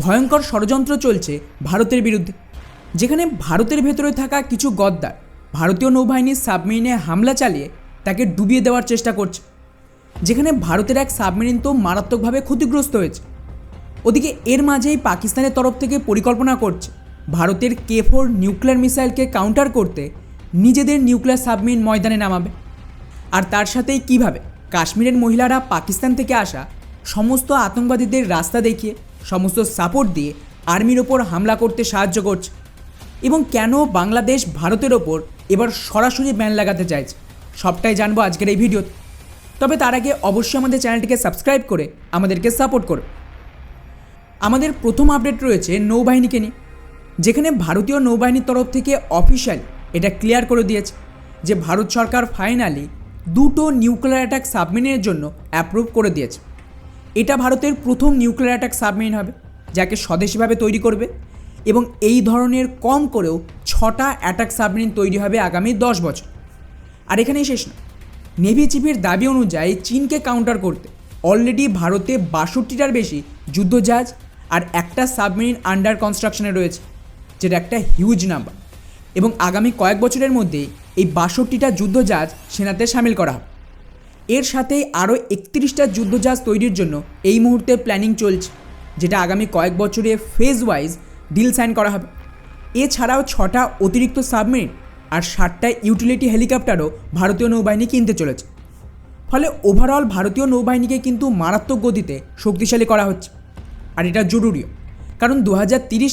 ভয়ঙ্কর ষড়যন্ত্র চলছে ভারতের বিরুদ্ধে। যেখানে ভারতের ভেতরে থাকা কিছু গদ্দার ভারতীয় নৌবাহিনীর সাবমেরিনে হামলা চালিয়ে তাকে ডুবিয়ে দেওয়ার চেষ্টা করছে। যেখানে ভারতের এক সাবমেরিন তো মারাত্মকভাবে ক্ষতিগ্রস্ত হয়েছে। ওদিকে এর মাঝেই পাকিস্তানের তরফ থেকে পরিকল্পনা করছে ভারতের কে ফোর নিউক্লিয়ার মিসাইলকে কাউন্টার করতে নিজেদের নিউক্লিয়ার সাবমেরিন ময়দানে নামাবে। আর তার সাথেই কীভাবে কাশ্মীরের মহিলারা পাকিস্তান থেকে আসা সমস্ত আতঙ্কবাদীদের রাস্তা দেখিয়ে সমস্ত সাপোর্ট দিয়ে আর্মির ওপর হামলা করতে সাহায্য করছে। এবং কেন বাংলাদেশ ভারতের ওপর এবার সরাসরি ব্যান লাগাতে চাইছে? সবটাই জানব আজকের এই ভিডিওতে। তবে তার আগে অবশ্যই আমাদের চ্যানেলটিকে সাবস্ক্রাইব করে আমাদেরকে সাপোর্ট করো। আমাদের প্রথম আপডেট রয়েছে নৌবাহিনীকে নিয়ে। যেখানে ভারতীয় নৌবাহিনীর তরফ থেকে অফিসিয়ালি এটা ক্লিয়ার করে দিয়েছে যে ভারত সরকার ফাইনালি দুটো নিউক্লিয়ার অ্যাটাক সাবমেরিনের জন্য অ্যাপ্রুভ করে দিয়েছে। এটা ভারতের প্রথম নিউক্লিয়ার অ্যাটাক সাবমেরিন হবে, যাকে স্বদেশীভাবে তৈরি করবে এবং এই ধরনের কম করেও ছটা অ্যাটাক সাবমেরিন তৈরি হবে আগামী দশ বছর। আর এখানেই শেষ না নেভি চিফের দাবি অনুযায়ী চীনকে কাউন্টার করতে অলরেডি ভারতে বাষট্টিটার বেশি যুদ্ধজাহাজ আর একটা সাবমেরিন আন্ডার কনস্ট্রাকশনে রয়েছে, যেটা একটা হিউজ নাম্বার এবং আগামী কয়েক বছরের মধ্যেই এই বাষট্টিটা যুদ্ধজাহাজ সেনাতে সামিল করা হবে। এর সাথে আরও একত্রিশটা যুদ্ধজাহাজ তৈরির জন্য এই মুহূর্তে প্ল্যানিং চলছে, যেটা আগামী কয়েক বছরে ফেজ ওয়াইজ ডিল সাইন করা হবে। এছাড়াও ছটা অতিরিক্ত সাবমেরিন আর ষাটটা ইউটিলিটি হেলিকপ্টারও ভারতীয় নৌবাহিনী কিনতে চলেছে। ফলে ওভারঅল ভারতীয় নৌবাহিনীকে কিন্তু মারাত্মক গতিতে শক্তিশালী করা হচ্ছে। আর এটা জরুরিও, কারণ দু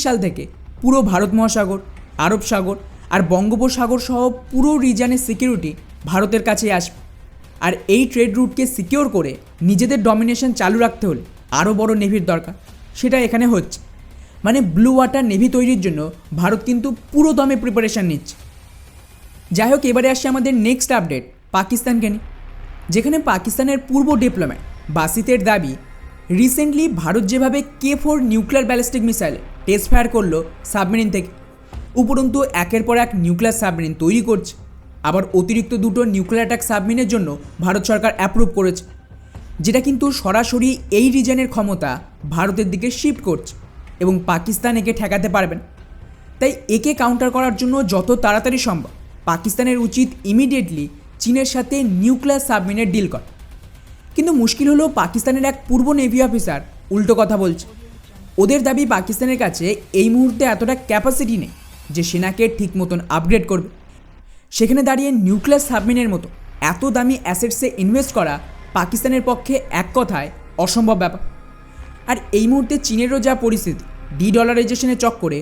সাল থেকে পুরো ভারত মহাসাগর, আরব সাগর আর বঙ্গোপসাগর সহ পুরো রিজনের সিকিউরিটি ভারতের কাছে আসবে। আর এই ট্রেড রুটকে সিকিওর করে নিজেদের ডমিনেশন চালু রাখতে হলে আরও বড় নেভির দরকার। সেটা এখানে হচ্ছে। মানে ব্লু ওয়াটার নেভি তৈরির জন্য ভারত কিন্তু পুরো দমে প্রিপারেশান নিচ্ছে। যাই হোক, এবারে আসছে আমাদের নেক্সট আপডেট পাকিস্তানকে নিয়ে। যেখানে পাকিস্তানের পূর্ব ডিপ্লোম্যাট বাসিতের দাবি রিসেন্টলি ভারত যেভাবে K four nuclear ballistic missile test fire করল সাবমেরিন থেকে, উপরন্তু একের পর এক নিউক্লিয়ার সাবমেরিন তৈরি করছে। আবার অতিরিক্ত দুটো নিউক্লিয়ার অ্যাটাক সাবমেরিনের জন্য ভারত সরকার অ্যাপ্রুভ করেছে, যেটা কিন্তু সরাসরি এই রিজনের ক্ষমতা ভারতের দিকে শিফট করছে এবং পাকিস্তান একে ঠেকাতে পারবে না। তাই একে কাউন্টার করার জন্য যত তাড়াতাড়ি সম্ভব পাকিস্তানের উচিত ইমিডিয়েটলি চীনের সাথে নিউক্লিয়ার সাবমেরিনের ডিল করা। কিন্তু মুশকিল হলো পাকিস্তানের এক পূর্ব নেভি অফিসার উল্টো কথা বলছে। ওদের দাবি পাকিস্তানের কাছে এই মুহূর্তে এতটা ক্যাপাসিটি নেই যে সেনাকে ঠিক মতন আপগ্রেড করবে। সেখানে দাঁড়িয়ে নিউক্লিয়ার সাবমেরিনের মতো এত দামি অ্যাসেটসে ইনভেস্ট করা পাকিস্তানের পক্ষে এক কথায় অসম্ভব ব্যাপার। আর এই মুহূর্তে চীনেরও যা পরিস্থিতি ডি ডলারাইজেশনের চক্করে,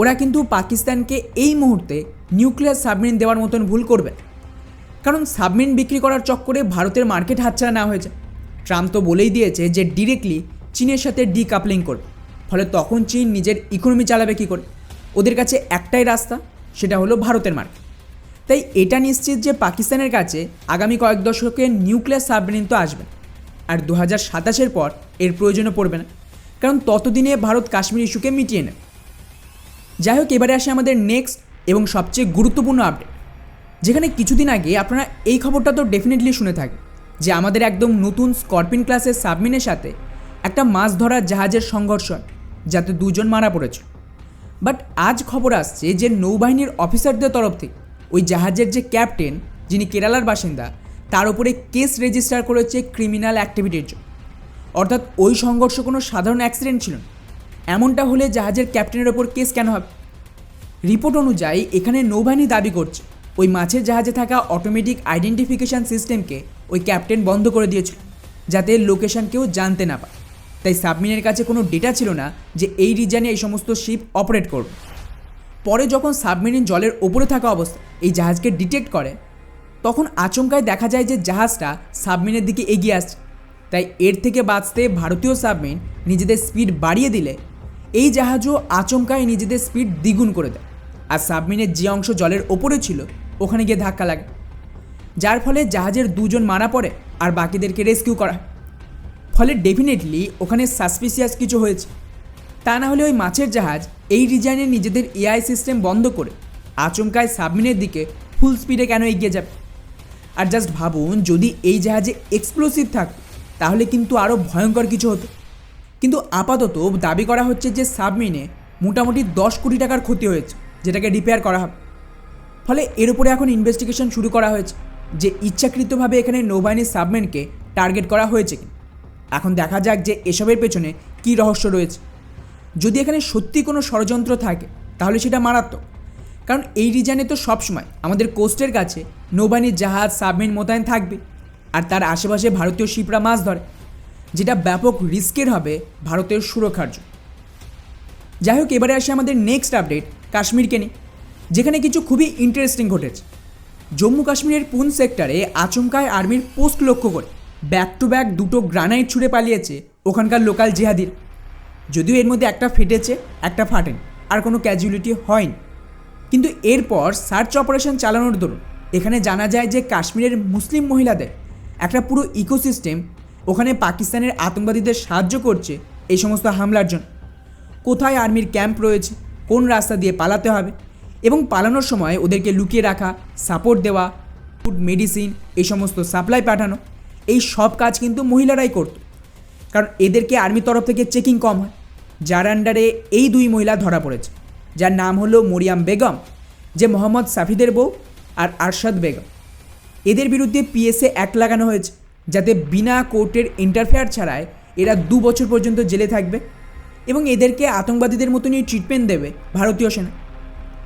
ওরা কিন্তু পাকিস্তানকে এই মুহূর্তে নিউক্লিয়ার সাবমেরিন দেওয়ার মতন ভুল করবে কারণ সাবমেরিন বিক্রি করার চক্করে ভারতের মার্কেট হাতছাড়া না হয়েছে। ট্রাম্প তো বলেই দিয়েছে যে ডিরেক্টলি চীনের সাথে ডিকাপলিং করবে। ফলে তখন চীন নিজের ইকোনমি চালাবে কী করে? ওদের কাছে একটাই রাস্তা, সেটা হলো ভারতের মার্কেট তাই এটা নিশ্চিত যে পাকিস্তানের কাছে আগামী কয়েক দশকে নিউক্লিয়ার সাবমেরিন তো আসবে। আর দু হাজার সাতাশের পর এর প্রয়োজনও পড়বে না, কারণ ততদিনে ভারত কাশ্মীর ইস্যুকে মিটিয়ে নেবে। যাই হোক, এবারে আসে আমাদের নেক্সট এবং সবচেয়ে গুরুত্বপূর্ণ আপডেট যেখানে কিছুদিন আগে আপনারা এই খবরটা তো ডেফিনেটলি শুনে থাকেন যে আমাদের একদম নতুন স্করপিন ক্লাসের সাবমিনের সাথে একটা মাছ ধরার জাহাজের সংঘর্ষ যাতে দুজন মারা পড়েছে বাট আজ খবর আসছে যে নৌবাহিনীর অফিসারদের তরফ থেকে ওই জাহাজের যে ক্যাপ্টেন, যিনি কেরালার বাসিন্দা, তার উপরে কেস রেজিস্টার করেছে ক্রিমিনাল অ্যাক্টিভিটির জন্য। অর্থাৎ ওই সংঘর্ষ কোনো সাধারণ অ্যাক্সিডেন্ট ছিল না। এমনটা হলে জাহাজের ক্যাপ্টেনের ওপর কেস কেন হবে? রিপোর্ট অনুযায়ী এখানে নৌবাহিনী দাবি করছে, ওই মাছের জাহাজে থাকা অটোমেটিক আইডেন্টিফিকেশন সিস্টেমকে ওই ক্যাপ্টেন বন্ধ করে দিয়েছিল, যাতে লোকেশন কেউ জানতে না পায় তাই সাবমিনের কাছে কোনো ডেটা ছিল না যে এই রিজনে এই সমস্ত শিপ অপারেট করবে। পরে যখন সাবমেরিন জলের ওপরে থাকা অবস্থা, এই জাহাজকে ডিটেক্ট করে, তখন আচমকায় দেখা যায় যে জাহাজটা সাবমেরিনের দিকে এগিয়ে আসছে। তাই এর থেকে বাঁচতে ভারতীয় সাবমেরিন নিজেদের স্পিড বাড়িয়ে দিলে, এই জাহাজও আচমকায় নিজেদের স্পিড দ্বিগুণ করে দেয়। আর সাবমেরিনের যে অংশ জলের ওপরে ছিল, ওখানে গিয়ে ধাক্কা লাগে। যার ফলে জাহাজের দুজন মারা পড়ে আর বাকিদেরকে রেস্কিউ করা ফলে ডেফিনেটলি ওখানে সাসপিসিয়াস কিছু হয়েছে। তা না হলে ওই মাছের জাহাজ এই ডিজাইনের নিজেদের এআই সিস্টেম বন্ধ করে আচমকায় সাবমিনের দিকে ফুল স্পিডে কেন এগিয়ে যাবে? আর জাস্ট ভাবুন, যদি এই জাহাজে এক্সপ্লোসিভ থাকতো, তাহলে কিন্তু আরও ভয়ঙ্কর কিছু হতো। কিন্তু আপাতত দাবি করা হচ্ছে যে সাবমিনে মোটামুটি দশ কোটি টাকার ক্ষতি হয়েছে, যেটাকে রিপেয়ার করা হবে। ফলে এর উপরে এখন ইনভেস্টিগেশন শুরু করা হয়েছে যে ইচ্ছাকৃতভাবে এখানে নৌবাহিনীর সাবমেরিনকে টার্গেট করা হয়েছে এখন দেখা যাক যে এসবের পেছনে কী রহস্য রয়েছে। যদি এখানে সত্যি কোনো ষড়যন্ত্র থাকে, তাহলে সেটা মারাত্মক। কারণ এই রিজানে তো সবসময় আমাদের কোস্টের কাছে নৌবাহিনীর জাহাজ, সাবমেরিন মোতায়েন থাকবে আর তার আশেপাশে ভারতীয় শিপরা মাছ ধরে, যেটা ব্যাপক রিস্কের হবে ভারতের সুরক্ষার জন্য। যাই হোক, এবারে আসে আমাদের নেক্সট আপডেট কাশ্মীরকে নিয়ে, যেখানে কিছু খুবই ইন্টারেস্টিং ঘটেছে। জম্মু কাশ্মীরের পুন সেক্টরে আচমকায় আর্মির পোস্ট লক্ষ্য করে ব্যাক টু ব্যাক দুটো গ্রানাইট ছুঁড়ে পালিয়েছে ওখানকার লোকাল জেহাদির যদিও এর মধ্যে একটা ফেটেছে, একটা ফাটেন, আর কোনো ক্যাজুয়ালিটি হয়নি। কিন্তু এরপর সার্চ অপারেশন চালানোর দরুন, এখানে জানা যায় যে কাশ্মীরের মুসলিম মহিলাদের একটা পুরো ইকোসিস্টেম ওখানে পাকিস্তানের আতঙ্কবাদীদের সাহায্য করছে এই সমস্ত হামলার জন্য। কোথায় আর্মির ক্যাম্প রয়েছে, কোন রাস্তা দিয়ে পালাতে হবে এবং পালানোর সময় ওদেরকে লুকিয়ে রাখা সাপোর্ট দেওয়া ফুড মেডিসিন এই সমস্ত সাপ্লাই পাঠানো, এই সব কাজ কিন্তু মহিলারাই করত। কারণ এদেরকে আর্মির তরফ থেকে চেকিং কম হয়। যার আন্ডারে এই দুই মহিলা ধরা পড়েছে, যার নাম হলো মরিয়াম বেগম, যে মোহাম্মদ সাফিদের বউ, আর আরশাদ বেগম। এদের বিরুদ্ধে পিএসএ অ্যাক্ট লাগানো হয়েছে, যাতে বিনা কোর্টের ইন্টারফেয়ার ছাড়ায় এরা দু বছর পর্যন্ত জেলে থাকবে এবং এদেরকে আতঙ্কবাদীদের মতনই ট্রিটমেন্ট দেবে ভারতীয় সেনা।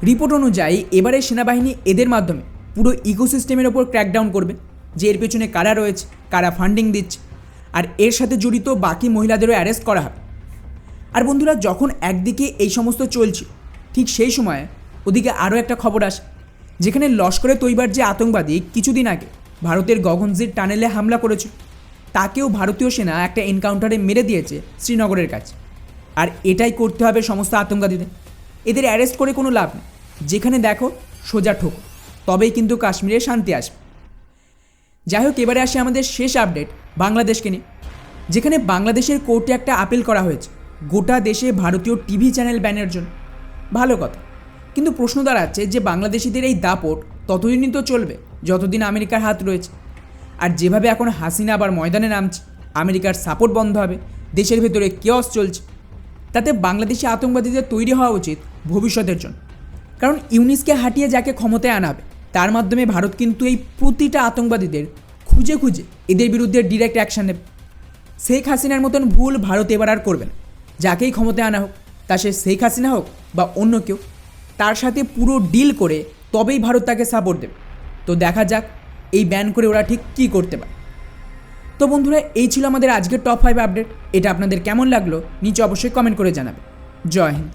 রিপোর্ট অনুযায়ী এবারে সেনাবাহিনী এদের মাধ্যমে পুরো ইকোসিস্টেমের ওপর ক্র্যাকডাউন করবে, যে এর পেছনে কারা রয়েছে, কারা ফান্ডিং দিচ্ছে, আর এর সাথে জড়িত বাকি মহিলাদেরও অ্যারেস্ট করা হবে। আর বন্ধুরা, যখন একদিকে এই সমস্ত চলছে, ঠিক সেই সময়ে ওদিকে আরও একটা খবর আসে, যেখানে লস্করে তৈবার যে আতঙ্কবাদী কিছুদিন আগে ভারতের গগনজির টানেলে হামলা করেছে তাকেও ভারতীয় সেনা একটা এনকাউন্টারে মেরে দিয়েছে শ্রীনগরের কাছে। আর এটাই করতে হবে সমস্ত আতঙ্কবাদীদের। এদের অ্যারেস্ট করে কোনো লাভ নেই। যেখানে দেখো, সোজা ঠোক তবেই কিন্তু কাশ্মীরে শান্তি আসবে। যাই হোক, এবারে আসে আমাদের শেষ আপডেট বাংলাদেশকে নিয়ে। যেখানে বাংলাদেশের কোর্টে একটা আপিল করা হয়েছে। গোটা দেশে ভারতীয় টিভি চ্যানেল ব্যানের জন্য ভালো কথা। কিন্তু প্রশ্ন দাঁড়াচ্ছে যে বাংলাদেশিদের এই দাপট ততদিনই তো চলবে, যতদিন আমেরিকার হাত রয়েছে। আর যেভাবে এখন হাসিনা আবার ময়দানে নামছে, আমেরিকার সাপোর্ট বন্ধ হবে, দেশের ভেতরে কেয়স চলছে, তাতে বাংলাদেশি আতঙ্কবাদীদের তৈরি হওয়া উচিত ভবিষ্যতের জন্য। কারণ ইউনিসকে হাঁটিয়ে যাকে ক্ষমতায় আনাবে, তার মাধ্যমে ভারত কিন্তু এই প্রতিটা আতঙ্কবাদীদের খুঁজে খুঁজে এদের বিরুদ্ধে ডিরেক্ট অ্যাকশন নেবে। শেখ হাসিনার মতন ভুল ভারত এবার আর করবে না। যাকেই ক্ষমতায় আনা হোক, তা সে শেখ হাসিনা হোক বা অন্য কেউ, তার সাথে পুরো ডিল করে তবেই ভারত তাকে সাপোর্ট দেবে। তো দেখা যাক এই ব্যান করে ওরা ঠিক কী করতে পারে। তো বন্ধুরা, এই ছিল আমাদের আজকের টপ ফাইভ আপডেট এটা আপনাদের কেমন লাগল, নিচে অবশ্যই কমেন্ট করে জানাবে জয় হিন্দ।